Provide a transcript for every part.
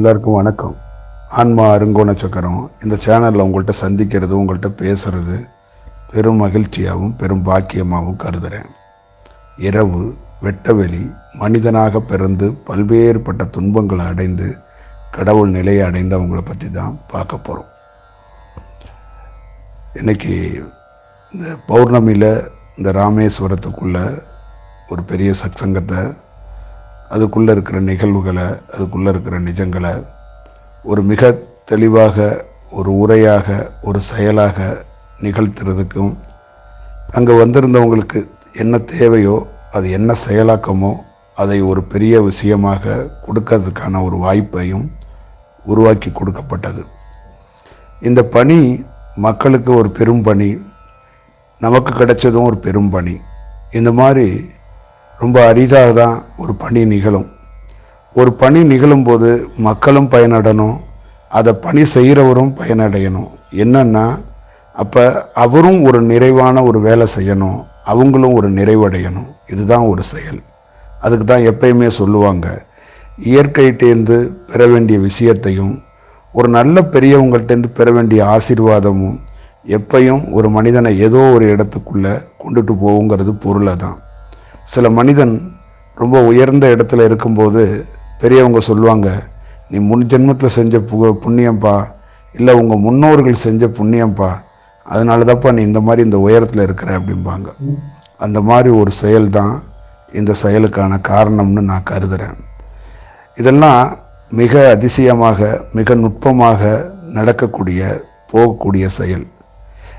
எல்லாருக்கும் வணக்கம். ஆன்மா அருங்கோண சக்கரம். இந்த சேனலில் உங்கள்கிட்ட சந்திக்கிறது உங்கள்கிட்ட பேசுகிறது பெரும் மகிழ்ச்சியாகவும் பெரும் பாக்கியமாகவும் கருதுகிறேன் இரவு வெட்டவெளி மனிதனாக பிறந்து பல்வேறுபட்ட துன்பங்களை அடைந்து கடவுள் நிலையை அடைந்தவங்களை பற்றி தான் பார்க்க போகிறோம் இன்றைக்கி இந்த பௌர்ணமியில் இந்த ராமேஸ்வரத்துக்குள்ளே ஒரு பெரிய சத்சங்கத்தை அதுக்குள்ளே இருக்கிற நிகழ்வுகளை அதுக்குள்ளே இருக்கிற நிஜங்களை ஒரு மிக தெளிவாக ஒரு உரையாக ஒரு செயலாக நிகழ்த்துறதுக்கும் அங்கே வந்திருந்தவங்களுக்கு என்ன தேவையோ அது என்ன செயலாக்கமோ அதை ஒரு பெரிய விஷயமாக கொடுக்கறதுக்கான ஒரு வாய்ப்பையும் உருவாக்கி கொடுக்கப்பட்டது. இந்த பணி மக்களுக்கு ஒரு பெரும் பணி நமக்கு கிடைச்சதும் ஒரு பெரும் பணி. இந்த மாதிரி ரொம்ப அரிதாக தான் ஒரு பணி நிகழும். ஒரு பணி நிகழும்போது மக்களும் பயனடணும் அதை பணி செய்கிறவரும் பயனடையணும். என்னன்னா அப்போ அவரும் ஒரு நிறைவான ஒரு வேலை செய்யணும் அவங்களும் ஒரு நிறைவடையணும். இதுதான் ஒரு செயல். அதுக்கு தான் எப்பயுமே சொல்லுவாங்க இயற்கையிட்டேந்து பெற வேண்டிய விஷயத்தையும் ஒரு நல்ல பெரியவங்கள்ட்டேருந்து பெற வேண்டிய ஆசீர்வாதமும் எப்பையும் ஒரு மனிதனை ஏதோ ஒரு இடத்துக்குள்ளே கொண்டுட்டு போகுங்கிறது பொருளை தான் சில மனிதன் ரொம்ப உயர்ந்த இடத்துல இருக்கும்போது பெரியவங்க சொல்லுவாங்க நீ முன் ஜென்மத்தில் செஞ்ச பு புண்ணியம்பா இல்லை உங்கள் முன்னோர்கள் செஞ்ச புண்ணியம்பா அதனால தான்ப்பா நீ இந்த மாதிரி இந்த உயரத்தில் இருக்கிற அப்படிம்பாங்க. அந்த மாதிரி ஒரு செயல் தான் இந்த செயலுக்கான காரணம்னு நான் கருதுகிறேன் இதெல்லாம் மிக அதிசயமாக மிக நுட்பமாக நடக்கக்கூடிய போகக்கூடிய செயல்.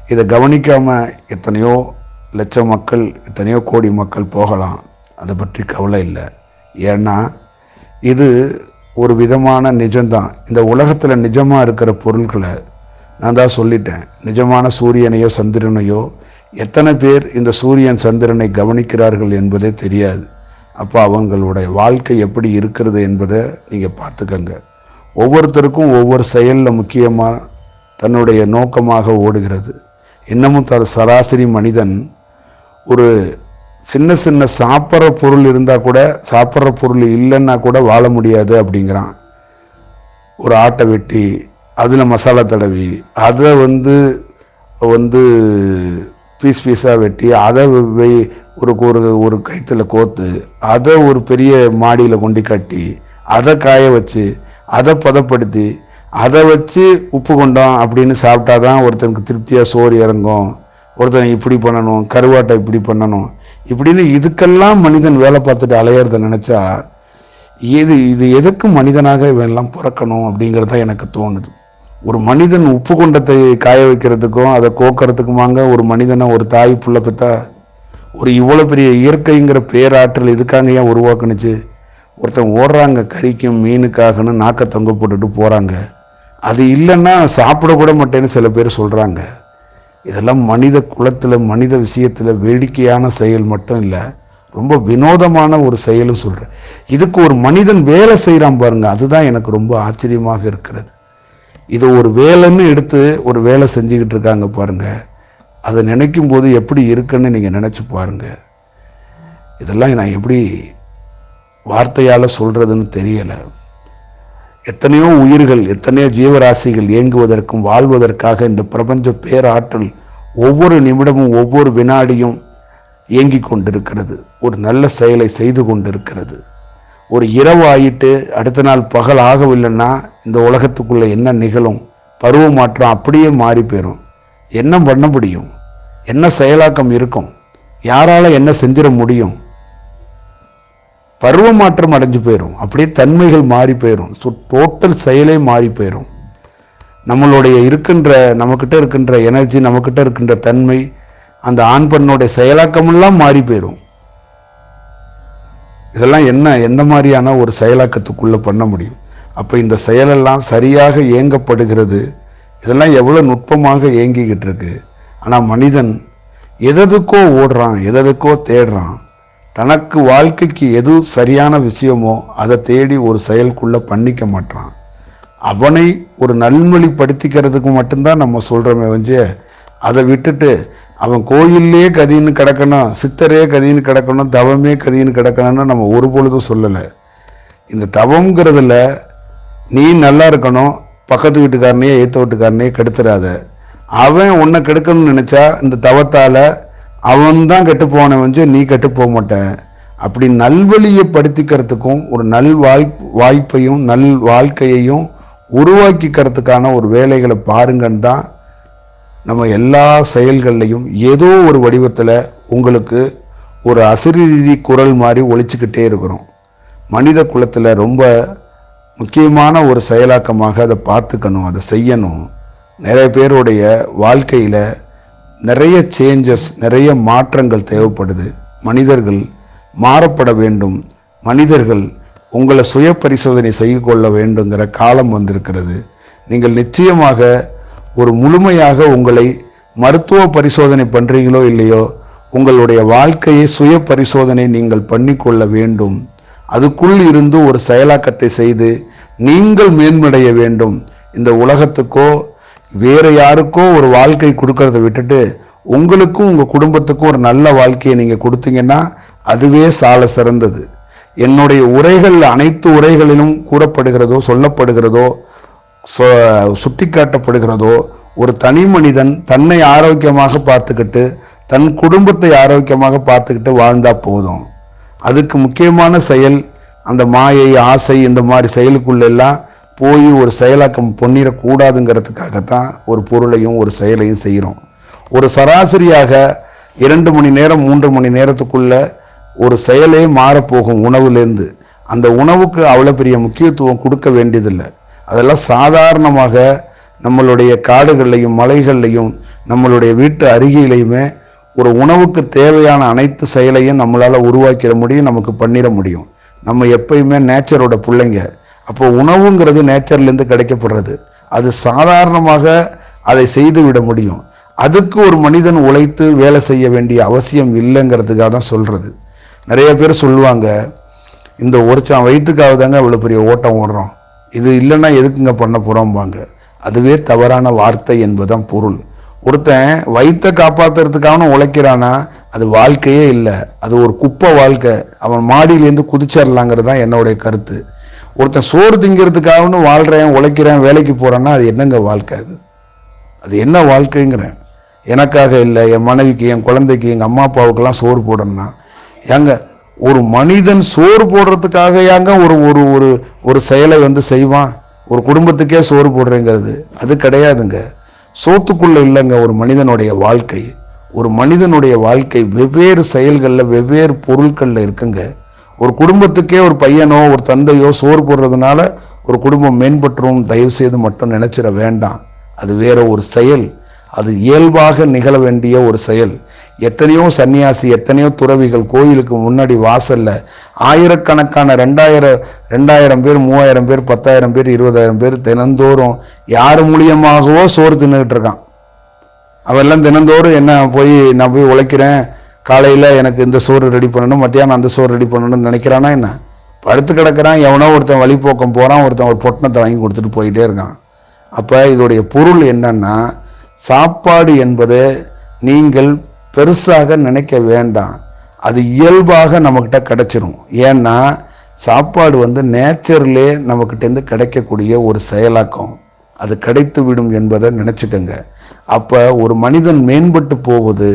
இதை கவனிக்காமல் எத்தனையோ லட்சம் மக்கள் எத்தனையோ கோடி மக்கள் போகலாம். அதை பற்றி கவலை இல்லை. ஏன்னா இது ஒரு விதமான நிஜம்தான். இந்த உலகத்தில் நிஜமாக இருக்கிற பொருட்களை நான் தான் சொல்லிட்டேன். நிஜமான சூரியனையோ சந்திரனையோ எத்தனை பேர் இந்த சூரியன் சந்திரனை கவனிக்கிறார்கள் என்பதே தெரியாது. அப்போ அவங்களுடைய வாழ்க்கை எப்படி இருக்கிறது என்பதை நீங்கள் பார்த்துக்கங்க. ஒவ்வொருத்தருக்கும் ஒவ்வொரு செயலில் முக்கியமாக தன்னுடைய நோக்கமாக ஓடுகிறது. இன்னமும் தர சராசரி மனிதன் ஒரு சின்ன சின்ன சாப்பிட்ற பொருள் இருந்தால் கூட சாப்பிட்ற பொருள் இல்லைன்னா கூட வாழ முடியாது அப்படிங்கிறான். ஒரு ஆட்டை வெட்டி அதில் மசாலா தடவி அதை வந்து வந்து பீஸ் பீஸாக வெட்டி அதை ஒரு ஒரு ஒரு கைத்தில் கோத்து அதை ஒரு பெரிய மாடியில் கொண்டு கட்டி அதை காய வச்சு அதை பதப்படுத்தி அதை வச்சு உப்பு கொண்டோம் அப்படின்னு சாப்பிட்டா தான் ஒருத்தனுக்கு திருப்தியாக சோறு இறங்கும். ஒருத்தன் இப்படி பண்ணணும் கருவாட்டை இப்படி பண்ணணும். இப்படின்னு இதுக்கெல்லாம் மனிதன் வேலை பார்த்துட்டு அலையிறத நினச்சா இது இது எதுக்கு மனிதனாக இவெல்லாம் பிறக்கணும் அப்படிங்கிறது தான் எனக்கு தோணுது. ஒரு மனிதன் உப்பு குண்டத்தை காய வைக்கிறதுக்கும் அதை கோக்கிறதுக்குமாங்க ஒரு மனிதனை ஒரு தாய் புள்ள பெத்தா ஒரு இவ்வளோ பெரிய இயற்கைங்கிற பேராற்றல் இதுக்காக ஏன் உருவாக்குனுச்சு? ஒருத்தன் ஓடுறாங்க கறிக்கும் மீனுக்காகன்னு நாக்க தொங்க போட்டுட்டு போகிறாங்க அது இல்லைன்னா சாப்பிடக்கூட மாட்டேன்னு சில பேர் சொல்கிறாங்க இதெல்லாம் மனித குலத்தில் மனித விஷயத்தில் வேடிக்கையான செயல் மட்டும் இல்லை ரொம்ப வினோதமான ஒரு செயலும் சொல்கிறேன் இதுக்கு ஒரு மனிதன் வேலை செய்கிறான் பாருங்க அதுதான் எனக்கு ரொம்ப ஆச்சரியமாக இருக்கிறது. இது ஒரு வேலைன்னு எடுத்து ஒரு வேலை செஞ்சுக்கிட்டு இருக்காங்க பாருங்க அதை நினைக்கும் போது எப்படி இருக்குன்னு நீங்கள் நினச்சி பாருங்க. இதெல்லாம் நான் எப்படி வார்த்தையால் சொல்கிறதுன்னு தெரியலை. எத்தனையோ உயிர்கள் எத்தனையோ ஜீவராசிகள் இயங்குவதற்கும் வாழ்வதற்காக இந்த பிரபஞ்ச பேராற்றல் ஒவ்வொரு நிமிடமும் ஒவ்வொரு வினாடியும் இயங்கிக் கொண்டிருக்கிறது. ஒரு நல்ல செயலை செய்து கொண்டிருக்கிறது. ஒரு இரவு ஆயிட்டு அடுத்த நாள் பகல் ஆகவில்லைன்னா இந்த உலகத்துக்குள்ளே என்ன நிகழும்? பருவ மாற்றம் அப்படியே மாறி போயிடும் என்ன பண்ண முடியும்? என்ன செயலாக்கம் இருக்கும்? யாரால என்ன செஞ்சிட முடியும்? பருவ மாற்றம் அடைஞ்சு போயிடும் அப்படியே தன்மைகள் மாறி போயிடும் ஸோ டோட்டல் செயலே மாறி போயிடும் நம்மளுடைய இருக்கின்ற நம்மக்கிட்ட இருக்கின்ற எனர்ஜி நம்மக்கிட்ட இருக்கின்ற தன்மை அந்த ஆண் பெண்ணுடைய செயலாக்கமெல்லாம் மாறி போயிடும் இதெல்லாம் என்ன எந்த மாதிரியான ஒரு செயலாக்கத்துக்குள்ளே பண்ண முடியும்? அப்போ இந்த செயலெல்லாம் சரியாக இயங்கப்படுகிறது. இதெல்லாம் எவ்வளோ நுட்பமாக இயங்கிக்கிட்டு இருக்கு. ஆனால் மனிதன் எததுக்கோ ஓடுறான் எததுக்கோ தேடுறான். தனக்கு வாழ்க்கைக்கு எது சரியான விஷயமோ அதை தேடி ஒரு செயல்குள்ளே பண்ணிக்க மாட்டான். அவனை ஒரு நல்மொழிப்படுத்திக்கிறதுக்கு மட்டும்தான் நம்ம சொல்கிறோமே வந்து அதை விட்டுட்டு அவன் கோயிலே கதின்னு கிடக்கணும் சித்தரே கதின்னு கிடக்கணும் தவமே கதின்னு கிடக்கணும்னு நம்ம ஒரு பொழுதும் சொல்லலை. இந்த தவங்கிறதுல நீ நல்லா இருக்கணும் பக்கத்து வீட்டுக்காரனையே ஏற்ற வீட்டுக்காரனையே கெடுத்துடாத அவன் உன்னை கெடுக்கணும்னு நினச்சா இந்த தவத்தால் அவன் தான் கெட்டு போனவன் நீ கெட்டு போக மாட்ட அப்படி நல்வழியை படுத்திக்கிறதுக்கும் ஒரு நல் வாய் வாய்ப்பையும் நல் வாழ்க்கையையும் உருவாக்கிக்கிறதுக்கான ஒரு வேலைகளை பாருங்கன்னு தான் நம்ம எல்லா செயல்கள்லையும் ஏதோ ஒரு வடிவத்தில் உங்களுக்கு ஒரு அசிரீதி குரல் மாதிரி ஒழிச்சுக்கிட்டே இருக்கிறோம். மனித குலத்தில் ரொம்ப முக்கியமான ஒரு செயலாக்கமாக அதை பார்த்துக்கணும் அதை செய்யணும். நிறைய பேருடைய வாழ்க்கையில் நிறைய சேஞ்சஸ் நிறைய மாற்றங்கள் தேவைப்படுது. மனிதர்கள் மாறப்பட வேண்டும். மனிதர்கள் உங்களை சுய பரிசோதனை செய்து கொள்ள வேண்டுங்கிற காலம் வந்திருக்கிறது. நீங்கள் நிச்சயமாக ஒரு முழுமையாக உங்களை மருத்துவ பரிசோதனை பண்ணுறீங்களோ இல்லையோ உங்களுடைய வாழ்க்கையை சுய பரிசோதனை நீங்கள் பண்ணிக்கொள்ள வேண்டும். அதுக்குள் இருந்து ஒரு செயலாக்கத்தை செய்து நீங்கள் மேன்மடைய வேண்டும். இந்த உலகத்துக்கோ வேறு யாருக்கோ ஒரு வாழ்க்கை கொடுக்கறத விட்டுட்டு உங்களுக்கும் உங்கள் குடும்பத்துக்கும் ஒரு நல்ல வாழ்க்கையை நீங்கள் கொடுத்தீங்கன்னா அதுவே சால சிறந்தது. என்னுடைய உரைகள் அனைத்து உரைகளிலும் கூறப்படுகிறதோ சொல்லப்படுகிறதோ சுட்டிக்காட்டப்படுகிறதோ ஒரு தனி மனிதன் தன்னை ஆரோக்கியமாக பார்த்துக்கிட்டு தன் குடும்பத்தை ஆரோக்கியமாக பார்த்துக்கிட்டு வாழ்ந்தா போதும். அதுக்கு முக்கியமான செயல் அந்த மாயை ஆசை இந்த மாதிரி செயலுக்குள்ளெல்லாம் போய் ஒரு செயலாக்கம் பொன்னிடக்கூடாதுங்கிறதுக்காகத்தான் ஒரு பொருளையும் ஒரு செயலையும் செய்கிறோம். ஒரு சராசரியாக இரண்டு மணி நேரம் மூன்று மணி நேரத்துக்குள்ள ஒரு செயலே மாறப்போகும் உணவுலேருந்து அந்த உணவுக்கு அவ்வளோ பெரிய முக்கியத்துவம் கொடுக்க வேண்டியதில்லை. அதெல்லாம் சாதாரணமாக நம்மளுடைய காடுகள்லையும் மலைகள்லையும் நம்மளுடைய வீட்டு அருகிலையுமே ஒரு உணவுக்கு தேவையான அனைத்து செயலையும் நம்மளால் உருவாக்கிட முடியும் நமக்கு பண்ணிட முடியும். நம்ம எப்பயுமே நேச்சரோட பிள்ளைங்க. அப்போ உணவுங்கிறது நேச்சர்லேருந்து கிடைக்கப்படுறது. அது சாதாரணமாக அதை செய்து விட முடியும். அதுக்கு ஒரு மனிதன் உழைத்து வேலை செய்ய வேண்டிய அவசியம் இல்லைங்கிறதுக்காக தான் சொல்கிறது நிறைய பேர் சொல்லுவாங்க இந்த ஒருச்சான் வயிற்றுக்காக தாங்க இவ்வளோ பெரிய ஓட்டம் ஓடுறோம் இது இல்லைன்னா எதுக்குங்க பண்ண போகிறோம்பாங்க அதுவே தவறான வார்த்தை என்பதுதான் பொருள். ஒருத்தன் வயிற்றை காப்பாத்துறதுக்காக உழைக்கிறானா அது வாழ்க்கையே இல்லை. அது ஒரு குப்பை வாழ்க்கை. அவன் மாடியிலேருந்து குதிச்சிடலாங்கிறது தான் என்னுடைய கருத்து. ஒருத்தன் சோறு திங்கிறதுக்காகனு வாழ்கிறேன் உழைக்கிறேன் வேலைக்கு போகிறேன்னா அது என்னங்க வாழ்க்கை அது? அது என்ன வாழ்க்கைங்கிறேன் எனக்காக இல்லை என் மனைவிக்கு என் குழந்தைக்கு எங்கள் அம்மா அப்பாவுக்கெல்லாம் சோறு போடணும்னா ஏங்க ஒரு மனிதன் சோறு போடுறதுக்காக ஏங்க ஒரு ஒரு ஒரு ஒரு செயலை வந்து செய்வான்? ஒரு குடும்பத்துக்கே சோறு போடுறேங்கிறது அது கிடையாதுங்க. சோத்துக்குள்ளே இல்லைங்க ஒரு மனிதனுடைய வாழ்க்கை. ஒரு மனிதனுடைய வாழ்க்கை வெவ்வேறு செயல்களில் வெவ்வேறு பொருட்களில் இருக்குங்க. ஒரு குடும்பத்துக்கே ஒரு பையனோ ஒரு தந்தையோ சோறு போடுறதுனால ஒரு குடும்பம் மேம்பட்டுரும் தயவு செய்து மட்டும் நினைச்சிட வேண்டாம். அது வேற ஒரு செயல். அது இயல்பாக நிகழ வேண்டிய ஒரு செயல். எத்தனையோ சன்னியாசி எத்தனையோ துறவிகள் கோயிலுக்கு முன்னாடி வாசல்ல ஆயிரக்கணக்கான ரெண்டாயிரம் ரெண்டாயிரம் பேர் மூவாயிரம் பேர் பத்தாயிரம் பேர் இருபதாயிரம் பேர் தினந்தோறும் யார் மூலியமாகவோ சோறு தின்னுகிட்டு இருக்கான். அவெல்லாம் தினந்தோறும் என்ன போய் நான் போய் உழைக்கிறேன் காலையில் எனக்கு இந்த சோறு ரெடி பண்ணணும் மத்தியானம் அந்த சோறு ரெடி பண்ணணும்னு நினைக்கிறானா என்ன? படுத்து கிடக்கிறான் எவனோ ஒருத்தன் வழிபோக்கம் போகிறான் ஒருத்தன் ஒரு பொட்டணத்தை வாங்கி கொடுத்துட்டு போயிட்டே இருக்கான். அப்போ இதோடைய பொருள் என்னன்னா சாப்பாடு என்பது நீங்கள் பெருசாக நினைக்க வேண்டாம். அது இயல்பாக நம்மக்கிட்ட கிடச்சிரும். ஏன்னா சாப்பாடு வந்து நேச்சர்லே நம்மக்கிட்டேருந்து கிடைக்கக்கூடிய ஒரு செயலாக்கம். அது கிடைத்து விடும் என்பதை நினச்சிக்கோங்க. அப்போ ஒரு மனிதன் மேம்பட்டு போவது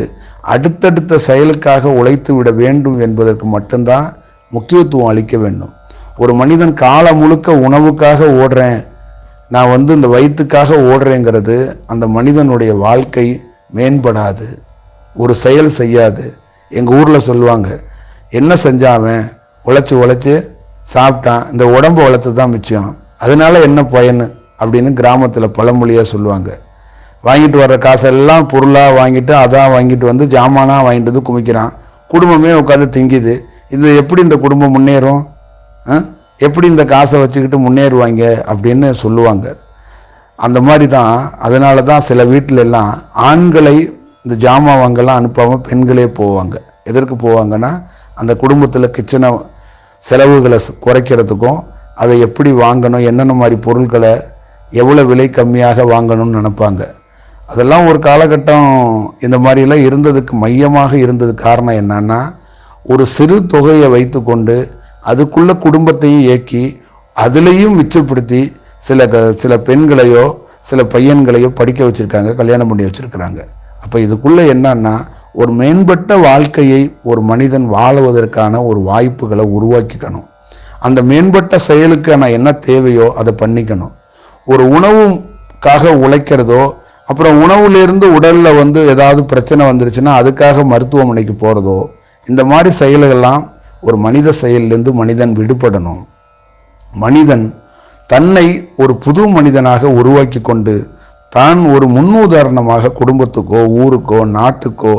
அடுத்தடுத்த செயலுக்காக உழைத்து விட வேண்டும் என்பதற்கு மட்டும்தான் முக்கியத்துவம் அளிக்க வேண்டும். ஒரு மனிதன் காலம் முழுக்க உணவுக்காக ஓடுறேன் நான் வந்து இந்த வயிற்றுக்காக ஓடுறேங்கிறது அந்த மனிதனுடைய வாழ்க்கை மேம்படாது ஒரு செயல் செய்யாது. எங்கள் ஊரில் சொல்லுவாங்க என்ன செஞ்சாவன் உழைச்சி உழைச்சி சாப்பிட்டான். இந்த உடம்பு வளர்த்து தான் மிச்சம். அதனால என்ன பயன்? அப்படின்னு கிராமத்தில் பழமொழியாக சொல்லுவாங்க. வாங்கிட்டு வர்ற காசெல்லாம் பொருளாக வாங்கிட்டு அதான் வாங்கிட்டு வந்து ஜாமானாக வாங்கிட்டு வந்து குமிக்கிறான். குடும்பமே உட்காந்து திங்கிது. இது எப்படி இந்த குடும்பம் முன்னேறும்? எப்படி இந்த காசை வச்சுக்கிட்டு முன்னேறுவாங்க அப்படின்னு சொல்லுவாங்க. அந்த மாதிரி தான் அதனால தான் சில வீட்டில எல்லாம் ஆண்களை இந்த ஜாமான் வாங்கலாம் அனுப்பாமல் பெண்களே போவாங்க. எதற்கு போவாங்கன்னா அந்த குடும்பத்தில் கிச்சனை செலவுகளை குறைக்கிறதுக்கும் அதை எப்படி வாங்கணும் என்னென்ன மாதிரி பொருட்களை எவ்வளோ விலை கம்மியாக வாங்கணும்னு நினப்பாங்க. அதெல்லாம் ஒரு காலகட்டம் இந்த மாதிரிலாம் இருந்ததுக்கு மையமாக இருந்தது காரணம் என்னன்னா ஒரு சிறு தொகையை வைத்துக்கொண்டு அதுக்குள்ள குடும்பத்தையும் இயக்கி அதுலேயும் மிச்சப்படுத்தி சில க- சில பெண்களையோ சில பையன்களையோ படிக்க வச்சுருக்காங்க கல்யாணம் பண்ணி வச்சுருக்கிறாங்க. அப்போ இதுக்குள்ளே என்னன்னா ஒரு மேம்பட்ட வாழ்க்கையை ஒரு மனிதன் வாழுவதற்கான ஒரு வாய்ப்புகளை உருவாக்கிக்கணும். அந்த மேம்பட்ட செயலுக்கான என்ன தேவையோ அதை பண்ணிக்கணும். ஒரு உணவுக்காக உழைக்கிறதோ அப்புறம் உணவுலேருந்து உடலில் வந்து ஏதாவது பிரச்சனை வந்துருச்சுன்னா அதுக்காக மருத்துவமனைக்கு போகிறதோ இந்த மாதிரி செயல்கள்லாம் ஒரு மனித செயலிலிருந்து மனிதன் விடுபடணும். மனிதன் தன்னை ஒரு புது மனிதனாக உருவாக்கி கொண்டு தான் ஒரு முன்னுதாரணமாக குடும்பத்துக்கோ ஊருக்கோ நாட்டுக்கோ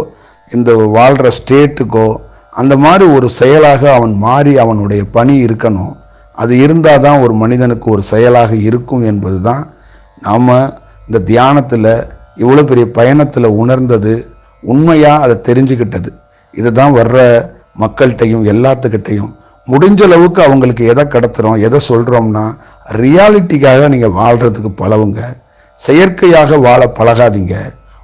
இந்த வாழ்கிற ஸ்டேட்டுக்கோ அந்த மாதிரி ஒரு செயலாக அவன் மாறி அவனுடைய பணி இருக்கணும். அது இருந்தால் தான் ஒரு மனிதனுக்கு ஒரு செயலாக இருக்கும் என்பது தான் நாம் இந்த தியானத்தில் இவ்வளோ பெரிய பயணத்தில் உணர்ந்தது உண்மையாக அதை தெரிஞ்சுக்கிட்டது இதுதான் வர்ற மக்கள்கிட்டையும் எல்லாத்துக்கிட்டையும். முடிஞ்ச அளவுக்கு அவங்களுக்கு எதை கடத்துகிறோம் எதை சொல்கிறோம்னா ரியாலிட்டிக்காக நீங்கள் வாழ்கிறதுக்கு பழவுங்க. செயற்கையாக வாழ பழகாதீங்க.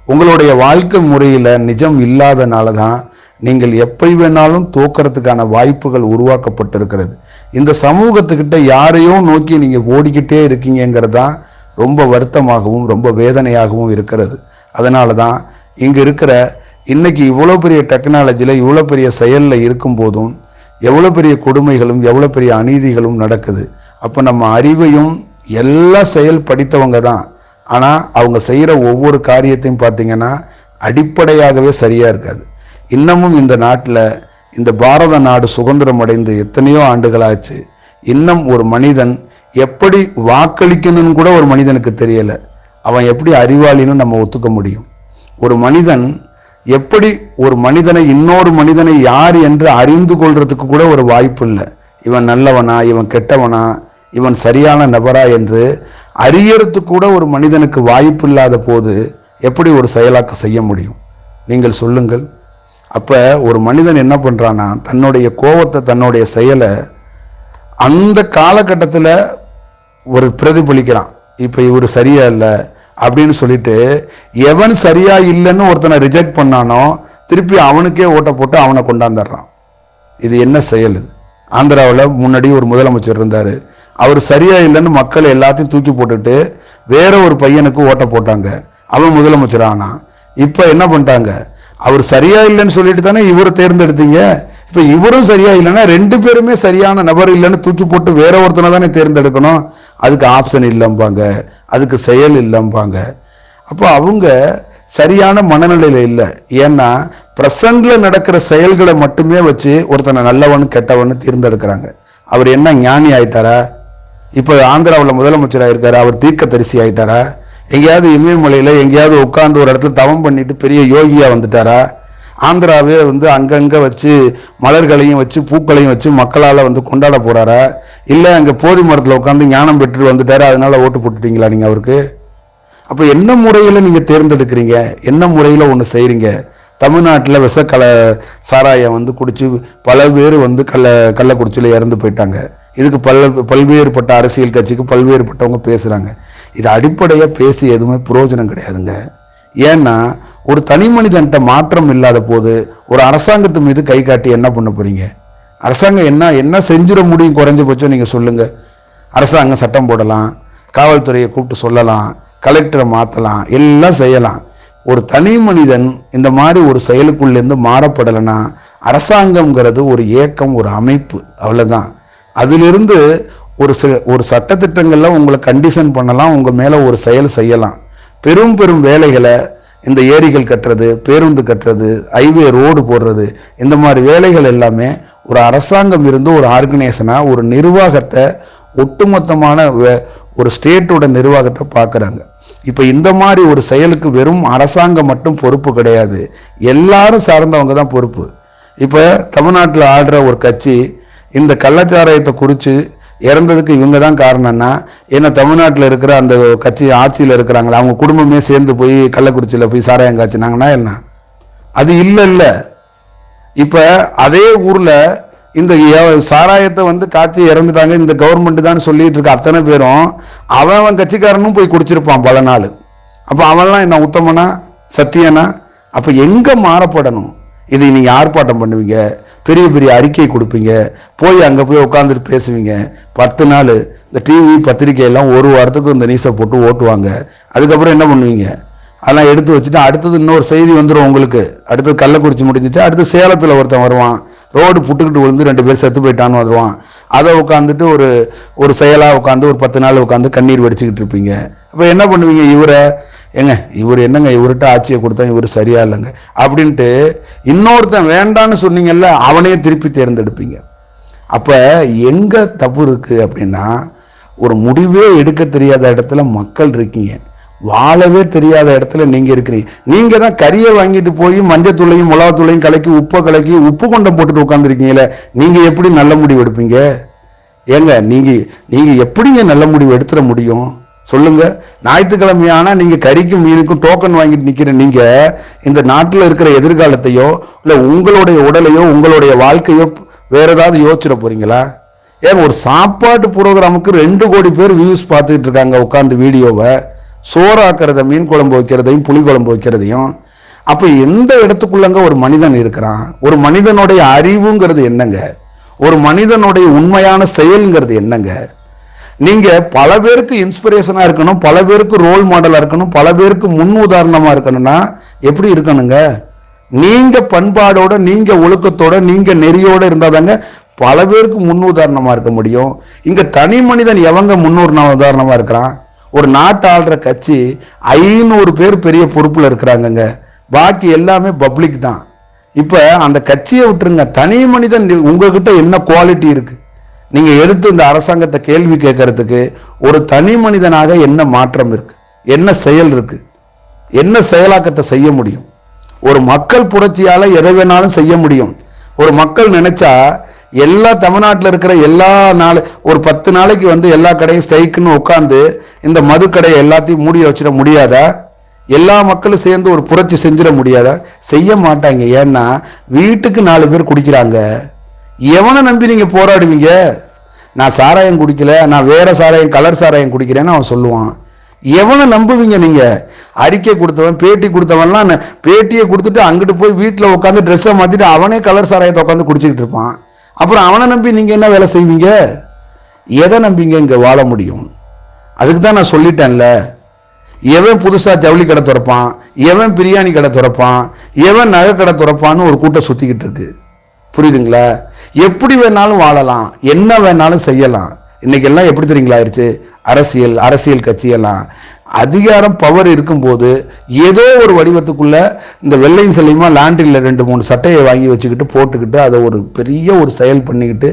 உங்களுடைய வாழ்க்கை முறையில் நிஜம் இல்லாதனால தான் நீங்கள் எப்பை வேணாலும் தோக்கிறதுக்கான வாய்ப்புகள் உருவாக்கப்பட்டிருக்கிறது. இந்த சமூகத்துக்கிட்ட யாரையும் நோக்கி நீங்கள் ஓடிக்கிட்டே இருக்கீங்கிறதான் ரொம்ப வருத்தமாகவும் ரொம்ப வேதனையாகவும் இருக்கிறது. அதனால தான் இங்கே இருக்கிற இன்னைக்கு இவ்வளோ பெரிய டெக்னாலஜியில் இவ்வளோ பெரிய செயலில் இருக்கும் போதும் எவ்வளோ பெரிய கொடுமைகளும் எவ்வளோ பெரிய அநீதிகளும் நடக்குது. அப்போ நம்ம அறிவையும் எல்லா செயல் படித்தவங்க தான். ஆனால் அவங்க செய்கிற ஒவ்வொரு காரியத்தையும் பார்த்தீங்கன்னா அடிப்படையாகவே சரியாக இருக்காது. இன்னமும் இந்த நாட்டில் இந்த பாரத நாடு சுதந்திரம் அடைந்து எத்தனையோ ஆண்டுகளாச்சு இன்னும் ஒரு மனிதன் எப்படி வாக்களிக்கணும்னு கூட ஒரு மனிதனுக்கு தெரியல. அவன் எப்படி அறிவாளின்னு நம்ம ஒத்துக்க முடியும். ஒரு மனிதன் எப்படி ஒரு மனிதனை இன்னொரு மனிதனை யார் என்று அறிந்து கொள்றதுக்கு கூட ஒரு வாய்ப்பு இல்லை. இவன் நல்லவனா இவன் கெட்டவனா இவன் சரியான நபரா என்று அறியறது கூட ஒரு மனிதனுக்கு வாய்ப்பு இல்லாத போது எப்படி ஒரு செயலாக்கம் செய்ய முடியும்? நீங்கள் சொல்லுங்கள். அப்போ ஒரு மனிதன் என்ன பண்ணுறான்னா தன்னுடைய கோபத்தை தன்னுடைய செயலை அந்த காலகட்டத்தில் ஒரு பிரதிபலிக்கிறான். இப்போ இவர் சரியா இல்லை அப்படின்னு சொல்லிட்டு எவன் சரியா இல்லைன்னு ஒருத்தனை ரிஜெக்ட் பண்ணானோ திருப்பி அவனுக்கே ஓட்டை போட்டு அவனை கொண்டாந்துடுறான். இது என்ன செயல் இது? ஆந்திராவில் முன்னாடி ஒரு முதலமைச்சர் இருந்தார். அவர் சரியா இல்லைன்னு மக்கள் எல்லாத்தையும் தூக்கி போட்டுட்டு வேற ஒரு பையனுக்கு ஓட்டை போட்டாங்க. அவன் முதலமைச்சர் ஆனான் இப்போ என்ன பண்ணிட்டாங்க? அவர் சரியா இல்லைன்னு சொல்லிட்டு தானே இவரை தேர்ந்தெடுத்தீங்க. இப்போ இவரும் சரியா இல்லைன்னா ரெண்டு பேருமே சரியான நபர் இல்லைன்னு தூக்கி போட்டு வேற ஒருத்தனை தானே தேர்ந்தெடுக்கணும்? அதுக்கு ஆப்ஷன் இல்லைம்பாங்க. அதுக்கு செயல் இல்லைம்பாங்க. அப்போ அவங்க சரியான மனநிலையில் இல்லை. ஏன்னா பிரசன்ட்ல நடக்கிற செயல்களை மட்டுமே வச்சு ஒருத்தனை நல்லவனு கெட்டவனு தேர்ந்தெடுக்கிறாங்க. அவர் என்ன ஞானி ஆயிட்டாரா? இப்போ ஆந்திராவில் முதலமைச்சராக இருக்காரு? அவர் தீர்க்கதரிசி ஆயிட்டாரா? எங்கேயாவது இமயமலையில் எங்கேயாவது உட்கார்ந்து ஒரு இடத்துல தவம் பண்ணிட்டு பெரிய யோகியா வந்துட்டாரா? ஆந்திராவே வந்து அங்கங்கே வச்சு மலர்களையும் வச்சு பூக்களையும் வச்சு மக்களால் வந்து கொண்டாட போகிறாரா இல்லை அங்கே போதி மரத்தில் உட்காந்து ஞானம் பெற்றுட்டு வந்துட்டாரு அதனால் ஓட்டு போட்டுட்டீங்களா நீங்கள் அவருக்கு? அப்போ என்ன முறையில் நீங்கள் தேர்ந்தெடுக்கிறீங்க? என்ன முறையில் ஒன்று செய்கிறீங்க தமிழ்நாட்டில் விஷக்கல சாராயம் வந்து குடித்து பல பேர் வந்து கள்ள கள்ளக்குறிச்சியில் இறந்து போயிட்டாங்க. இதுக்கு பல பல்வேறுபட்ட அரசியல் கட்சிக்கு பல்வேறுபட்டவங்க பேசுகிறாங்க இது அடிப்படையாக பேசி எதுவுமே பிரயோஜனம் கிடையாதுங்க. ஏன்னா ஒரு தனி மனிதன்ட்ட மாற்றம் இல்லாத போது ஒரு அரசாங்கத்து மீது கை காட்டி என்ன பண்ண போறீங்க? அரசாங்கம் என்ன என்ன செஞ்சிட முடியும்? குறைஞ்சபட்சம் நீங்கள் சொல்லுங்கள் அரசாங்கம் சட்டம் போடலாம் காவல்துறையை கூப்பிட்டு சொல்லலாம் கலெக்டரை மாற்றலாம் எல்லாம் செய்யலாம். ஒரு தனி மனிதன் இந்த மாதிரி ஒரு செயலுக்குள்ளேருந்து மாறப்படலைன்னா அரசாங்கம்ங்கிறது ஒரு இயக்கம் ஒரு அமைப்பு. அவ்வளோதான் அதிலிருந்து ஒரு சில ஒரு சட்டத்திட்டங்கள்ல உங்களை கண்டிஷன் பண்ணலாம் உங்கள் மேலே ஒரு செயல் செய்யலாம். பெரும் பெரும் வேலைகளை இந்த ஏரிகள் கட்டுறது பேருந்து கட்டுறது ஹைவே ரோடு போடுறது இந்த மாதிரி வேலைகள் எல்லாமே ஒரு அரசாங்கம் இருந்து ஒரு ஆர்கனைசனாக ஒரு நிர்வாகத்தை ஒட்டுமொத்தமான வே- ஒரு ஸ்டேட்டோட நிர்வாகத்தை பார்க்குறாங்க. இப்போ இந்த மாதிரி ஒரு செயலுக்கு வெறும் அரசாங்கம் மட்டும் பொறுப்பு கிடையாது. எல்லாரும் சார்ந்தவங்க தான் பொறுப்பு. இப்போ தமிழ்நாட்டில் ஆடுற ஒரு கட்சி இந்த கள்ளச்சாராயத்தை குறித்து இறந்ததுக்கு இவங்க தான் காரணம்னா ஏன்னா தமிழ்நாட்டில் இருக்கிற அந்த கட்சி ஆட்சியில் இருக்கிறாங்களா அவங்க குடும்பமே சேர்ந்து போய் கள்ளக்குறிச்சியில் போய் சாராயம் காய்ச்சினாங்கன்னா என்ன? அது இல்லை இல்லை. இப்போ அதே ஊரில் இந்த சாராயத்தை வந்து காய்ச்சி இறந்துட்டாங்க இந்த கவர்மெண்ட் தான் சொல்லிட்டு இருக்க அத்தனை பேரும் அவன் அவன் கட்சிக்காரனும் போய் குடிச்சிருப்பான் பல நாள். அப்போ அவன்லாம் என்ன உத்தமனா? சத்தியனா? அப்போ எங்கே மாறப்படணும்? இதை நீங்கள் ஆர்ப்பாட்டம் பண்ணுவீங்க? பெரிய பெரிய அறிக்கை கொடுப்பீங்க. போய் அங்கே போய் உட்காந்துட்டு பேசுவீங்க. பத்து நாள் இந்த டிவி பத்திரிக்கை எல்லாம் ஒரு வாரத்துக்கு இந்த நியூஸை போட்டு ஓட்டுவாங்க. அதுக்கப்புறம் என்ன பண்ணுவீங்க? அதெல்லாம் எடுத்து வச்சுட்டு அடுத்தது இன்னொரு செய்தி வந்துடும் உங்களுக்கு. அடுத்தது கள்ளக்குறிச்சி முடிஞ்சிட்டு அடுத்து சேலத்தில் ஒருத்தன் வருவான். ரோடு புட்டுக்கிட்டு விழுந்து ரெண்டு பேர் செத்து போயிட்டான்னு வருவான். அதை உட்காந்துட்டு ஒரு ஒரு செயலாக உட்காந்து ஒரு பத்து நாள் உட்காந்து கண்ணீர் வடிச்சுக்கிட்டு இருப்பீங்க. அப்போ என்ன பண்ணுவீங்க இவரை? ஏங்க இவர் என்னங்க இவர்கிட்ட ஆட்சியை கொடுத்தா இவர் சரியா இல்லைங்க? அப்படின்ட்டு இன்னொருத்தன் வேண்டான்னு சொன்னீங்கல்ல அவனையே திருப்பி தேர்ந்தெடுப்பீங்க. அப்போ எங்கே தப்பு இருக்குது அப்படின்னா ஒரு முடிவே எடுக்க தெரியாத இடத்துல மக்கள் இருக்கீங்க. வாழவே தெரியாத இடத்துல நீங்கள் இருக்கிறீங்க. நீங்கள் தான் கறியை வாங்கிட்டு போய் மஞ்சத்தூளையும் மிளகாத்தூளையும் கலக்கி உப்பை கலக்கி உப்பு கொண்டம் போட்டுட்டு உட்காந்துருக்கீங்களே நீங்கள் எப்படி நல்ல முடிவு எடுப்பீங்க? ஏங்க நீங்கள் நீங்கள் எப்படிங்க நல்ல முடிவு எடுத்துட முடியும்? சொல்லுங்க. ஞாயிற்றுக்கிழமையானா நீங்க கறிக்கும் மீனுக்கும் டோக்கன் வாங்கிட்டு நிக்கிற நீங்க இந்த நாட்டில் இருக்கிற எதிர்காலத்தையோ இல்ல உங்களுடைய உடலையோ உங்களுடைய வாழ்க்கையோ வேற ஏதாவது யோசிச்சிட போறீங்களா? ஏன் ஒரு சாப்பாட்டு ப்ரோக்ராமுக்கு ரெண்டு கோடி பேர் வியூஸ் பார்த்துட்டு இருக்காங்க உட்காந்து வீடியோவை. சோறாக்குறத மீன் குழம்பு வைக்கிறதையும் புளி குழம்பு வைக்கிறதையும். அப்ப எந்த இடத்துக்குள்ளங்க ஒரு மனிதன் இருக்கிறான்? ஒரு மனிதனுடைய அறிவுங்கிறது என்னங்க? ஒரு மனிதனுடைய உண்மையான செயல்ங்கிறது என்னங்க? நீங்க பல பேருக்கு இன்ஸ்பிரேஷனா இருக்கணும் பல பேருக்கு ரோல் மாடலா இருக்கணும் பல பேருக்கு முன் உதாரணமா இருக்கணும்னா எப்படி இருக்கணுங்க? நீங்க பண்பாடோட நீங்க ஒழுக்கத்தோட நீங்க நெறியோட இருந்தாதாங்க பல பேருக்கு முன் உதாரணமா இருக்க முடியும். இங்க தனி மனிதன் எவங்க முன்னூறு உதாரணமா இருக்கிறான்? ஒரு நாட்டு ஆள்ற கட்சி ஐநூறு பேர் பெரிய பொறுப்புல இருக்கிறாங்கங்க. பாக்கி எல்லாமே பப்ளிக் தான். இப்ப அந்த கட்சியை விட்டுருங்க. தனி மனிதன் உங்ககிட்ட என்ன குவாலிட்டி இருக்கு? நீங்க எடுத்து இந்த அரசாங்கத்தை கேள்வி கேட்கறதுக்கு ஒரு தனி மனிதனாக என்ன மாற்றம் இருக்கு? என்ன செயல் இருக்கு? என்ன செயலாக்கத்தை செய்ய முடியும்? ஒரு மக்கள் புரட்சியால எதை வேணாலும் செய்ய முடியும். ஒரு மக்கள் நினைச்சா எல்லா தமிழ்நாட்டில் இருக்கிற எல்லா நாள் ஒரு பத்து நாளைக்கு வந்து எல்லா கடையும் ஸ்டைக்குன்னு உட்காந்து இந்த மது கடையை எல்லாத்தையும் மூடி வச்சிட முடியாதா? எல்லா மக்களும் சேர்ந்து ஒரு புரட்சி செஞ்சிட முடியாதா? செய்ய மாட்டாங்க. ஏன்னா வீட்டுக்கு நாலு பேர் குடிக்கிறாங்க. எவனை நம்பி நீங்க போராடுவீங்க? நான் சாராயம் குடிக்கல நான் வேற சாராயம் கலர் சாராயம் குடிக்கிறேன்னு அவன் சொல்லுவான். எவனை நம்புவீங்க நீங்க? அறிக்கை கொடுத்தவன் பேட்டி கொடுத்தவன்லாம் பேட்டியை கொடுத்துட்டு அங்கிட்டு போய் வீட்டில் உட்காந்து ட்ரெஸ்ஸை மாற்றிட்டு அவனே கலர் சாராயத்தை உட்காந்து குடிச்சிக்கிட்டு இருப்பான். அப்புறம் அவனை நம்பி நீங்க என்ன வேலை செய்வீங்க? எதை நம்பிங்க இங்க வாழ முடியும்? அதுக்கு தான் நான் சொல்லிட்டேன்ல. எவன் புதுசா ஜவுளி கடை திறப்பான் எவன் பிரியாணி கடை திறப்பான் எவன் நகை கடை திறப்பான்னு ஒரு கூட்டம் சுத்திக்கிட்டு இருக்கு. புரியுதுங்களா? எப்படி வேணாலும் வாழலாம் என்ன வேணாலும் செய்யலாம். இன்னைக்கு எல்லாம் எப்படி தெரியுங்களா ஆயிடுச்சு? அரசியல் அரசியல் கட்சியெல்லாம். அதிகாரம் பவர் இருக்கும்போது ஏதோ ஒரு வடிவத்துக்குள்ள இந்த வெள்ளையும் செல்லியுமா லாண்ட்ரியில் ரெண்டு மூணு சட்டையை வாங்கி வச்சுக்கிட்டு போட்டுக்கிட்டு அதை ஒரு பெரிய ஒரு செயல் பண்ணிக்கிட்டு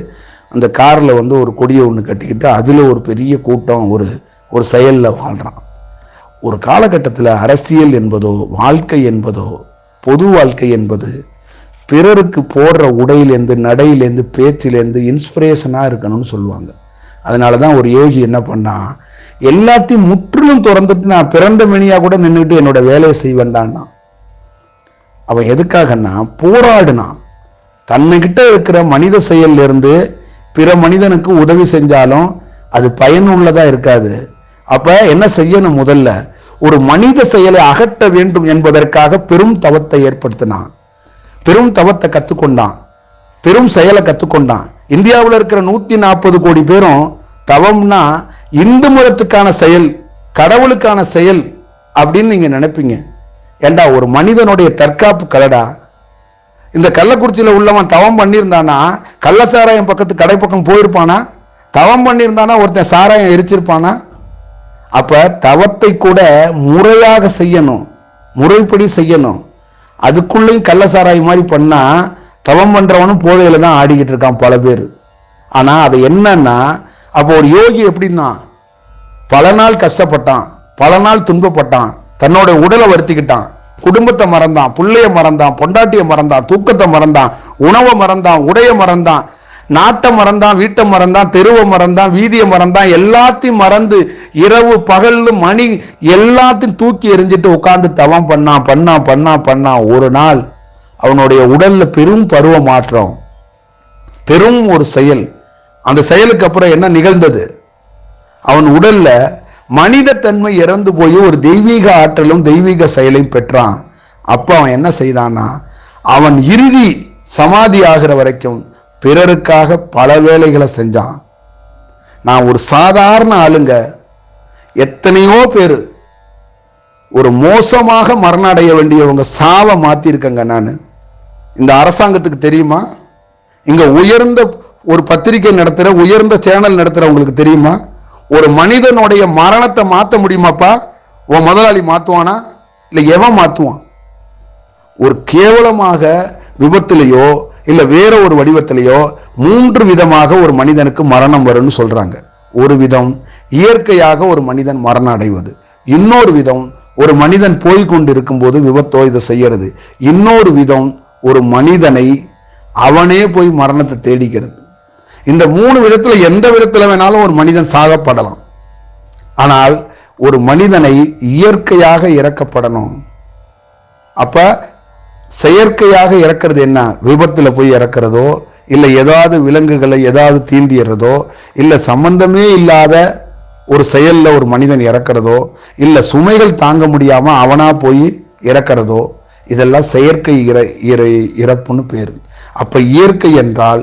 அந்த காரில் வந்து ஒரு கொடியை ஒன்று கட்டிக்கிட்டு அதில் ஒரு பெரிய கூட்டம் ஒரு ஒரு செயலில் வாழ்கிறான் ஒரு காலகட்டத்தில் அரசியல் என்பதோ வாழ்க்கை என்பதோ பொது வாழ்க்கை என்பது பிறருக்கு போடுற உடையிலேருந்து நடையிலேருந்து பேச்சிலேருந்து இன்ஸ்பிரேஷனாக இருக்கணும்னு சொல்லுவாங்க. அதனால தான் ஒரு யோகி என்ன பண்ணான் எல்லாத்தையும் முற்றிலும் திறந்துட்டு நான் பிறந்த மணியா கூட நின்றுட்டு என்னோட வேலையை செய்வேண்டான்னா அவன் எதுக்காகன்னா போராடினான் தன்னைக்கிட்ட இருக்கிற மனித செயல்ல இருந்து பிற மனிதனுக்கு உதவி செஞ்சாலும் அது பயனுள்ளதாக இருக்காது. அப்போ என்ன செய்யணும் முதல்ல? ஒரு மனித செயலை அகற்ற வேண்டும் என்பதற்காக பெரும் தவத்தை ஏற்படுத்தினான். பெரும் தவத்தை கற்றுக்கொண்டான் பெரும் செயலை கற்றுக்கொண்டான் இந்தியாவில் இருக்கிற நூற்றி நாற்பது கோடி பேரும் தவம்னா இந்து மதத்துக்கான செயல் கடவுளுக்கான செயல் அப்படின்னு நீங்கள் நினைப்பீங்க. ஏண்டா ஒரு மனிதனுடைய தற்காப்பு கலடா? இந்த கள்ளக்குறிச்சியில் உள்ளவன் தவம் பண்ணியிருந்தானா? கள்ள சாராயம் பக்கத்து கடை பக்கம் போயிருப்பானா? தவம் பண்ணியிருந்தானா? ஒருத்தன் சாராயம் எரிச்சிருப்பானா? அப்போ தவத்தை கூட முறையாக செய்யணும். முறைப்படி செய்யணும். அதுக்குள்ளேயும் கள்ள சாராயம் மாதிரி பண்ணா தவம் பண்றவனும் போதையில தான் ஆடிக்கிட்டு இருக்கான் பல பேர். ஆனா அது என்னன்னா அப்போ ஒரு யோகி எப்படின்னா பல நாள் கஷ்டப்பட்டான் பல நாள் துன்பப்பட்டான் தன்னோட உடலை வருத்திக்கிட்டான் குடும்பத்தை மறந்தான் புள்ளைய மறந்தான் பொண்டாட்டிய மறந்தான் தூக்கத்தை மறந்தான் உணவை மறந்தான் உடைய மறந்தான் நாட்டை மறந்தான் வீட்டை மறந்தான் தெருவை மறந்தான் வீதியை மறந்தான் எல்லாத்தையும் மறந்து இரவு பகல்னு மணி எல்லாத்தையும் தூக்கி எறிஞ்சிட்டு உட்காந்து தவம் பண்ணான் பண்ணான் பண்ணான் பண்ணான் ஒரு நாள் அவனுடைய உடல்ல பெரும் பருவ மாற்றம். பெரும் ஒரு செயல். அந்த செயலுக்கு அப்புறம் என்ன நிகழ்ந்தது? அவன் உடல்ல மனித தன்மை இறந்து போய் ஒரு தெய்வீக ஆற்றலும் தெய்வீக செயலையும் பெற்றான். அப்போ அவன் என்ன செய்தான்னா அவன் இறுதி சமாதி ஆகிற வரைக்கும் பிறருக்காக பல வேலைகளை செஞ்சான். நான் ஒரு சாதாரண ஆளுங்க. எத்தனையோ பேர் ஒரு மோசமாக மரணம் அடைய வேண்டியவங்க சாவை மாத்திருக்கேங்க நான். இந்த அரசாங்கத்துக்கு தெரியுமா? இங்க உயர்ந்த ஒரு பத்திரிகை நடத்துற உயர்ந்த சேனல் நடத்துறவங்களுக்கு தெரியுமா? ஒரு மனிதனுடைய மரணத்தை மாத்த முடியுமாப்பா? உன் முதலாளி மாத்துவானா? இல்ல எவன் மாத்துவான்? ஒரு கேவலமாக விபத்திலேயோ இல்லை வேற ஒரு வடிவத்திலேயோ மூன்று விதமாக ஒரு மனிதனுக்கு மரணம் வரும்னு சொல்றாங்க. ஒரு விதம் இயற்கையாக ஒரு மனிதன் மரணம் அடைவது. இன்னொரு விதம் ஒரு மனிதன் போய் கொண்டிருக்கும் போது விபத்தோ இதை செய்யறது. இன்னொரு விதம் ஒரு மனிதனை அவனே போய் மரணத்தை தேடிக்கிறது. இந்த மூணு விதத்துல எந்த விதத்துல வேணாலும் ஒரு மனிதன் சாகப்படலாம். ஆனால் ஒரு மனிதனை இயற்கையாக இறக்கப்படணும். அப்ப செயற்கையாக இறக்கிறது என்ன? விபத்தில் போய் இறக்கிறதோ இல்லை ஏதாவது விலங்குகளை ஏதாவது தீண்டிடுறதோ இல்லை சம்பந்தமே இல்லாத ஒரு செயலில் ஒரு மனிதன் இறக்கிறதோ இல்லை சுமைகள் தாங்க முடியாமல் அவனாக போய் இறக்கிறதோ இதெல்லாம் செயற்கை இற இற- இறப்புன்னு பேர். அப்போ இயற்கை என்றால்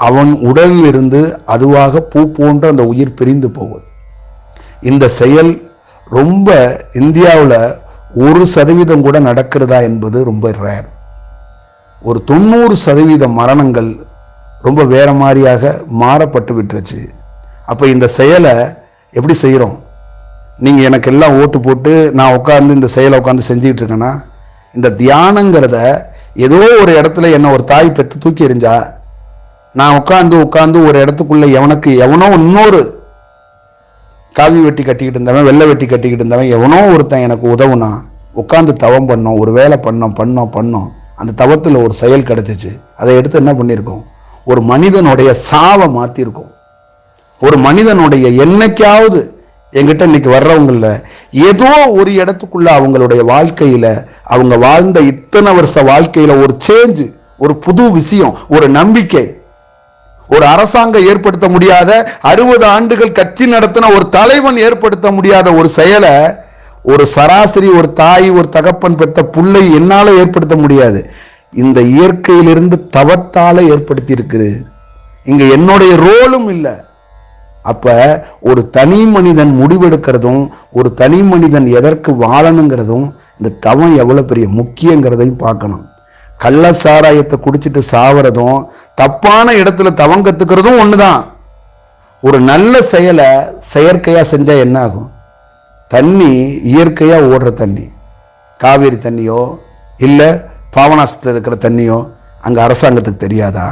அவன் உடலில் இருந்து அதுவாக பூ போன்ற அந்த உயிர் பிரிந்து போவது இந்த செயல் ரொம்ப இந்தியாவில் ஒரு சதவீதம் கூட நடக்கிறதா என்பது ரொம்ப ரேர் ஒரு தொண்ணூறு சதவீத மரணங்கள் ரொம்ப வேற மாதிரியாக மாறப்பட்டு விட்டுருச்சு. அப்போ இந்த செயலை எப்படி செய்கிறோம் நீங்கள் எனக்கு எல்லாம் ஓட்டு போட்டு நான் உட்காந்து இந்த செயலை உட்காந்து செஞ்சுக்கிட்டு இருக்கேன்னா இந்த தியானங்கிறத ஏதோ ஒரு இடத்துல என்ன ஒரு தாய் பெற்று தூக்கி எறிஞ்சா நான் உட்காந்து உட்காந்து ஒரு இடத்துக்குள்ளே எவனுக்கு எவனோ இன்னொரு காவி வெட்டி கட்டிக்கிட்டு இருந்தவன் வெள்ளை வெட்டி கட்டிக்கிட்டு இருந்தவன் எவனோ ஒருத்தன் எனக்கு உதவுனா உட்காந்து தவம் பண்ணோம் ஒரு வேலை பண்ணோம் பண்ணோம் பண்ணோம். அந்த தவத்தில் ஒரு செயல் கிடச்சிச்சு. அதை எடுத்து என்ன பண்ணியிருக்கோம்? ஒரு மனிதனுடைய சாவை மாற்றிருக்கோம் ஒரு மனிதனுடைய என்னைக்காவது எங்கிட்ட இன்னைக்கு வர்றவங்கள ஏதோ ஒரு இடத்துக்குள்ள அவங்களுடைய வாழ்க்கையில அவங்க வாழ்ந்த இத்தனை வருஷ வாழ்க்கையில ஒரு சேஞ்சு ஒரு புது விஷயம் ஒரு நம்பிக்கை ஒரு அரசாங்கம் ஏற்படுத்த முடியாத அறுபது ஆண்டுகள் கட்சி நடத்தின ஒரு தலைவன் ஏற்படுத்த முடியாத ஒரு செயலை ஒரு சராசரி ஒரு தாய் ஒரு தகப்பன் பெற்ற புள்ளை என்னால் ஏற்படுத்த முடியாது. இந்த இயற்கையிலிருந்து தவத்தால ஏற்படுத்தி இருக்குது. இங்க என்னுடைய ரோலும் இல்லை. அப்ப ஒரு தனி மனிதன் முடிவெடுக்கிறதும் ஒரு தனி மனிதன் எதற்கு வாழணுங்கிறதும் இந்த தவம் எவ்வளவு பெரிய முக்கியங்கிறதையும் பார்க்கணும். கள்ள சாராயத்தை குடிச்சிட்டு சாவறதும் தப்பான இடத்துல தவம் கத்துக்கிறதும் தான் ஒரு நல்ல செயலை செயற்கையாக செஞ்சால் என்ன ஆகும்? தண்ணி இயற்கையாக ஓடுற தண்ணி. காவேரி தண்ணியோ இல்லை பாவனாசத்தில் இருக்கிற தண்ணியோ அங்கே அரசாங்கத்துக்கு தெரியாதா?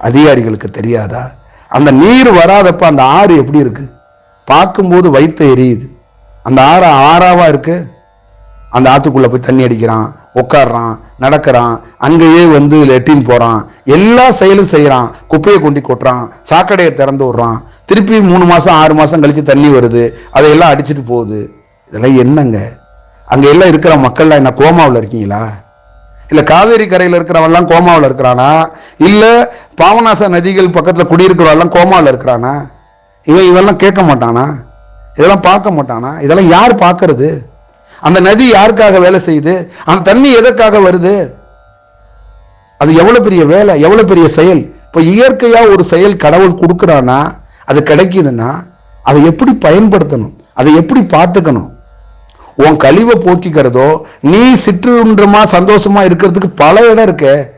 அதிகாரிகளுக்கு தெரியாதா? அந்த நீர் வராதப்ப அந்த ஆறு எப்படி இருக்கு? பார்க்கும்போது வயிற்று எரியுது. அந்த ஆறு ஆறாவா இருக்கு? அந்த ஆற்றுக்குள்ளே போய் தண்ணி அடிக்கிறான் உட்காடுறான் நடக்கிறான் அங்கேயே வந்து லெட்டின் போகிறான் எல்லா செயலும் செய்கிறான் குப்பையை கொண்டு கொட்டுறான். சாக்கடையை திறந்து விடுறான். திருப்பி மூணு மாதம் ஆறு மாதம் கழித்து தண்ணி வருது. அதையெல்லாம் அடிச்சுட்டு போகுது. இதெல்லாம் என்னங்க? அங்கே எல்லாம் இருக்கிற மக்கள்லாம் என்ன கோமாவில் இருக்கீங்களா? இல்லை காவேரி கரையில் இருக்கிறவன்லாம் கோமாவில் இருக்கிறானா? இல்லை பாவநாச நதிகள் பக்கத்தில் குடியிருக்கிறவெல்லாம் கோமாவில் இருக்கிறானா? இவன் இவெல்லாம் கேட்க மாட்டானா? இதெல்லாம் பார்க்க மாட்டானா? இதெல்லாம் யார் பார்க்கறது? அந்த நதி யாருக்காக வேலை செய்யுது? அந்த தண்ணி எதற்காக வருது? அது எவ்வளவு பெரிய வேலை எவ்வளவு பெரிய செயல்? இப்ப இயற்கையா ஒரு செயல் கடவுள் கொடுக்கறானா அது கிடைக்குதுன்னா அதை எப்படி பயன்படுத்தணும்? அதை எப்படி பார்த்துக்கணும்? உன் கழிவை போக்கிக்கிறதோ நீ சிற்றுன்றமா சந்தோஷமா இருக்கிறதுக்கு பல இடம் இருக்க.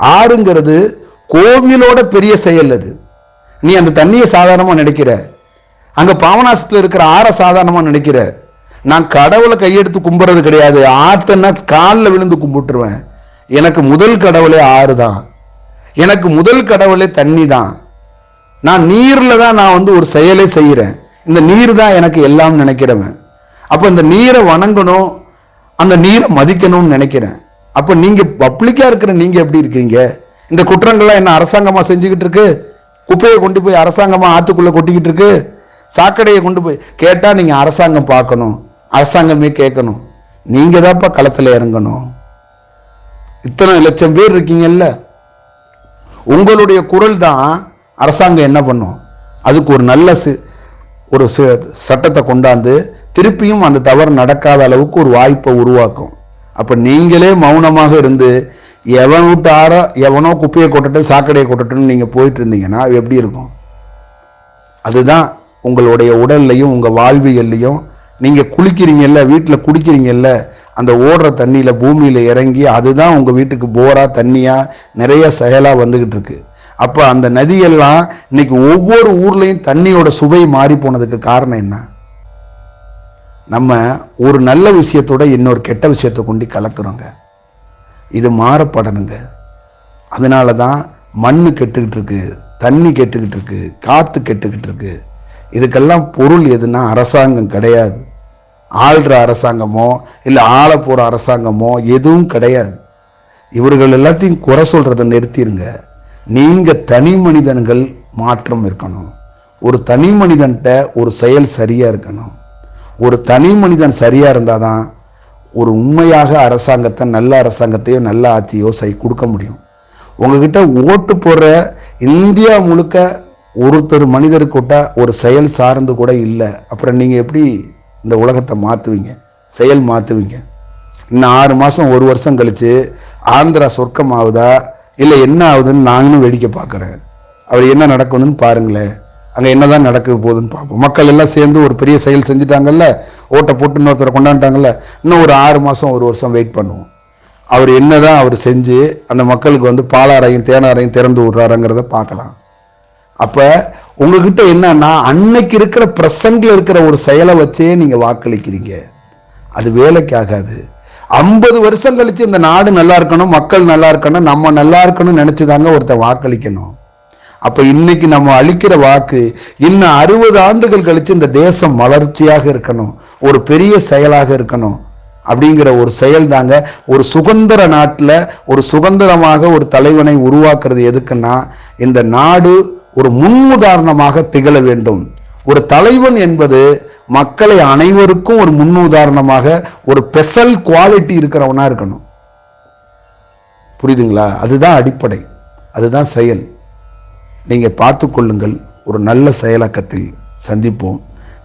ஆறுங்கிறது கோவிலோட பெரிய செயல் அது. நீ அந்த தண்ணியை சாதாரணமா நினைக்கிற. அங்க பாவனாசத்தில் இருக்கிற ஆற சாதாரணமா நினைக்கிற. நான் கடவுளை கையெடுத்து கும்பிட்றது கிடையாது. ஆத்தன்னா காலில் விழுந்து கும்பிட்டுருவேன். எனக்கு முதல் கடவுளே ஆறு தான். எனக்கு முதல் கடவுளே தண்ணி தான். நான் நீரில் தான் நான் வந்து ஒரு செயலே செய்கிறேன் இந்த நீர் தான் எனக்கு எல்லாம் நினைக்கிறவன். அப்போ இந்த நீரை வணங்கணும் அந்த நீரை மதிக்கணும்னு நினைக்கிறேன். அப்போ நீங்கள் பப்ளிக்காக இருக்கிற நீங்கள் எப்படி இருக்கீங்க? இந்த குற்றங்கள்லாம் என்ன அரசாங்கமாக செஞ்சுக்கிட்டு இருக்கு? குப்பையை கொண்டு போய் அரசாங்கமாக ஆற்றுக்குள்ளே கொட்டிக்கிட்டு இருக்கு? சாக்கடையை கொண்டு போய் கேட்டால் நீங்கள் அரசாங்கம் பார்க்கணும். அரசாங்கமே கேட்கணும். நீங்க தான்ப்பா களத்தில் இறங்கணும். இத்தனை லட்சம் பேர் இருக்கீங்கல்ல. உங்களுடைய குரல் தான் அரசாங்கம் என்ன பண்ணும்? அதுக்கு ஒரு நல்ல ஒரு சட்டத்தை கொண்டாந்து திருப்பியும் அந்த தவறு நடக்காத அளவுக்கு ஒரு வாய்ப்பை உருவாக்கும். அப்போ நீங்களே மௌனமாக இருந்து எவன் விட்டு ஆற எவனோ குப்பையை கொட்டட்டும் சாக்கடையை கொட்டட்டும்னு நீங்கள் போயிட்டு இருந்தீங்கன்னா எப்படி இருக்கும்? அதுதான் உங்களுடைய உடல்லையும் உங்கள் வாழ்வியல்லையும் நீங்கள் குளிக்கிறீங்கல்ல வீட்டில் குடிக்கிறீங்கல்ல அந்த ஓடுற தண்ணியில் பூமியில் இறங்கி அதுதான் உங்கள் வீட்டுக்கு போராக தண்ணியாக நிறைய செயலாக வந்துக்கிட்டு இருக்கு. அப்போ அந்த நதியெல்லாம் இன்னைக்கு ஒவ்வொரு ஊர்லேயும் தண்ணியோட சுவை மாறி போனதுக்கு காரணம் என்ன? நம்ம ஒரு நல்ல விஷயத்தோட இன்னொரு கெட்ட விஷயத்தை கொண்டு கலக்குறோங்க. இது மாறப்படணுங்க அதனால தான் மண் கெட்டுக்கிட்டு இருக்கு தண்ணி கெட்டுக்கிட்டு இருக்கு காற்று கெட்டுக்கிட்டு இருக்கு. இதுக்கெல்லாம் பொருள் எதுனா அரசாங்கம் கிடையாது. ஆள்ற அரசாங்கமோ இல்லை ஆள போகிற அரசாங்கமோ எதுவும் கிடையாது. இவர்கள் எல்லாத்தையும் குறை சொல்றதை நிறுத்திடுங்க நீங்கள் தனி மனிதன்கள் மாற்றம் இருக்கணும். ஒரு தனி மனிதன்கிட்ட ஒரு செயல் சரியாக இருக்கணும். ஒரு தனி மனிதன் சரியாக இருந்தால் தான் ஒரு உண்மையாக அரசாங்கத்தை நல்ல அரசாங்கத்தையோ நல்ல ஆட்சியோ செய் கொடுக்க முடியும். உங்ககிட்ட ஓட்டு போடுற இந்தியா முழுக்க ஒருத்தர் மனிதருக்கிட்ட ஒரு செயல் சார்ந்து கூட இல்லை. அப்புறம் நீங்கள் எப்படி இந்த உலகத்தை மாற்றுவீங்க செயல் மாற்றுவீங்க இன்னும் ஆறு மாதம் ஒரு வருஷம் கழித்து ஆந்திரா சொர்க்கம் ஆகுதா? இல்லை என்ன ஆகுதுன்னு நாங்களும் வேடிக்கை பார்க்குறேன். அவர் என்ன நடக்குதுன்னு பாருங்களேன். அங்கே என்னதான் நடக்க போகுதுன்னு பார்ப்போம். மக்கள் எல்லாம் சேர்ந்து ஒரு பெரிய செயல் செஞ்சுட்டாங்கல்ல? ஓட்டை போட்டு இன்னொருத்தரை கொண்டாண்டாங்கல்ல? இன்னும் ஒரு ஆறு மாதம் ஒரு வருஷம் வெயிட் பண்ணுவோம். அவர் என்ன தான் அவர் செஞ்சு அந்த மக்களுக்கு வந்து பாலாரையும் தேனாரையும் திறந்து விடுறாருங்கிறத பார்க்கலாம். அப்போ உங்ககிட்ட என்னன்னா அன்னைக்கு இருக்கிற ப்ரெசண்ட்ல இருக்கிற ஒரு செயலை வச்சே நீங்க வாக்களிக்கிறீங்க. அது வேலைக்கு ஆகாது. ஐம்பது வருஷம் கழிச்சு இந்த நாடு நல்லா இருக்கணும் மக்கள் நல்லா இருக்கணும் நம்ம நல்லா இருக்கணும்னு நினைச்சுதாங்க ஒருத்தன் வாக்களிக்கணும். அப்ப இன்னைக்கு நம்ம அளிக்கிற வாக்கு இன்னும் அறுபது ஆண்டுகள் கழிச்சு இந்த தேசம் வளர்ச்சியாக இருக்கணும் ஒரு பெரிய செயலாக இருக்கணும் அப்படிங்கிற ஒரு செயல் தாங்க. ஒரு சுதந்திர நாட்டில் ஒரு சுதந்திரமாக ஒரு தலைவனை உருவாக்குறது எதுக்குன்னா இந்த நாடு ஒரு முன்னுதாரணமாக திகழ வேண்டும். ஒரு தலைவன் என்பது மக்களை அனைவருக்கும் ஒரு முன்னுதாரணமாக ஒரு ஸ்பெஷல் குவாலிட்டி இருக்கிறவனா இருக்கணும். புரியுதுங்களா? அதுதான் அடிப்படை. அதுதான் செயல். நீங்க பார்த்து கொள்ளுங்கள். ஒரு நல்ல செயலாக்கத்தில் சந்திப்போம்.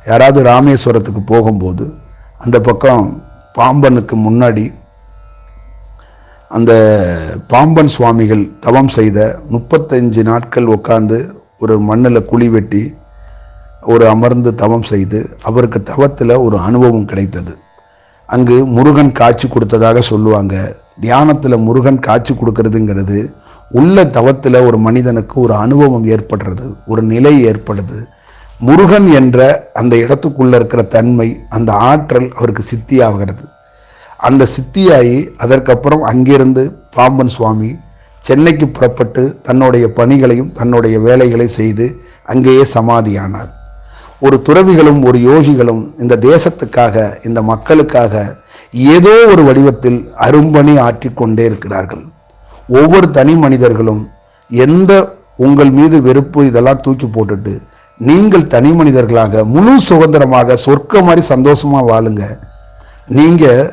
யாராவது ராமேஸ்வரத்துக்கு போகும்போது அந்த பக்கம் பாம்பனுக்கு முன்னாடி அந்த பாம்பன் சுவாமிகள் தவம் செய்த முப்பத்தஞ்சு நாட்கள் உட்கார்ந்து ஒரு மண்ணில் குழி வெட்டி ஒரு அமர்ந்து தவம் செய்து அவருக்கு தவத்தில் ஒரு அனுபவம் கிடைத்தது. அங்கு முருகன் காட்சி கொடுத்ததாக சொல்லுவாங்க. தியானத்தில் முருகன் காட்சி கொடுக்கறதுங்கிறது உள்ள தவத்தில் ஒரு மனிதனுக்கு ஒரு அனுபவம் ஏற்படுறது ஒரு நிலை ஏற்படுது. முருகன் என்ற அந்த இடத்துக்குள்ளே இருக்கிற தன்மை அந்த ஆற்றல் அவருக்கு சித்தியாகிறது. அந்த சித்தியாகி அதற்கப்புறம் அங்கிருந்து பாம்பன் சுவாமி சென்னைக்கு புறப்பட்டு தன்னுடைய பணிகளையும் தன்னுடைய வேலைகளை செய்து அங்கேயே சமாதியானார். ஒரு துறவிகளும் ஒரு யோகிகளும் இந்த தேசத்துக்காக இந்த மக்களுக்காக ஏதோ ஒரு வடிவத்தில் அரும்பணி ஆற்றிக்கொண்டே இருக்கிறார்கள். ஒவ்வொரு தனி மனிதர்களும் எந்த உங்கள் மீது வெறுப்பு இதெல்லாம் தூக்கி போட்டுட்டு நீங்கள் தனி மனிதர்களாக முழு சுதந்திரமாக சொர்க்க மாதிரி சந்தோஷமாக வாழுங்க. நீங்கள்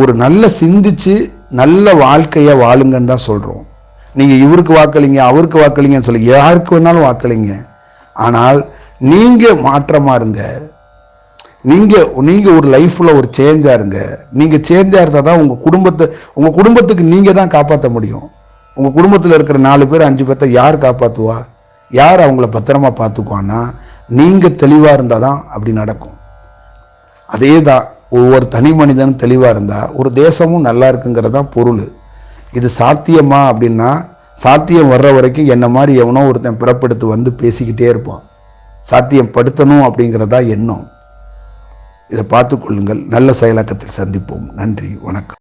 ஒரு நல்ல சிந்திச்சு நல்ல வாழ்க்கையை வாழுங்கன்னு தான் சொல்கிறோம் நீங்கள் இவருக்கு வாக்களிங்க அவருக்கு வாக்களிங்கன்னு சொல்லி யாருக்கு வேணாலும் வாக்களிங்க. ஆனால் நீங்கள் மாற்றமாக இருங்க. நீங்கள் நீங்கள் ஒரு லைஃப்பில் ஒரு சேஞ்சாக இருங்க. நீங்கள் சேஞ்சாக இருந்தால் தான் உங்கள் குடும்பத்தை உங்கள் குடும்பத்துக்கு நீங்கள் தான் காப்பாற்ற முடியும். உங்கள் குடும்பத்தில் இருக்கிற நாலு பேர் அஞ்சு பேர்த்த யார் காப்பாற்றுவா யார் அவங்கள பத்திரமா பார்த்துக்குவான்னா நீங்கள் தெளிவாக இருந்தால் தான் அப்படி நடக்கும். அதே தான் ஒவ்வொரு தனி மனிதனும் தெளிவாக இருந்தால் ஒரு தேசமும் நல்லா இருக்குங்கிறது தான் பொருள். இது சாத்தியமா அப்படின்னா சாத்தியம் வர்ற வரைக்கும் என்ன மாதிரி எவனோ ஒருத்தன் பிறப்பெடுத்து வந்து பேசிக்கிட்டே இருப்பான். சாத்தியம் படுத்தணும் அப்படிங்கிறதா எண்ணம். இதை பார்த்து கொள்ளுங்கள். நல்ல செயலாக்கத்தில் சந்திப்போம். நன்றி. வணக்கம்.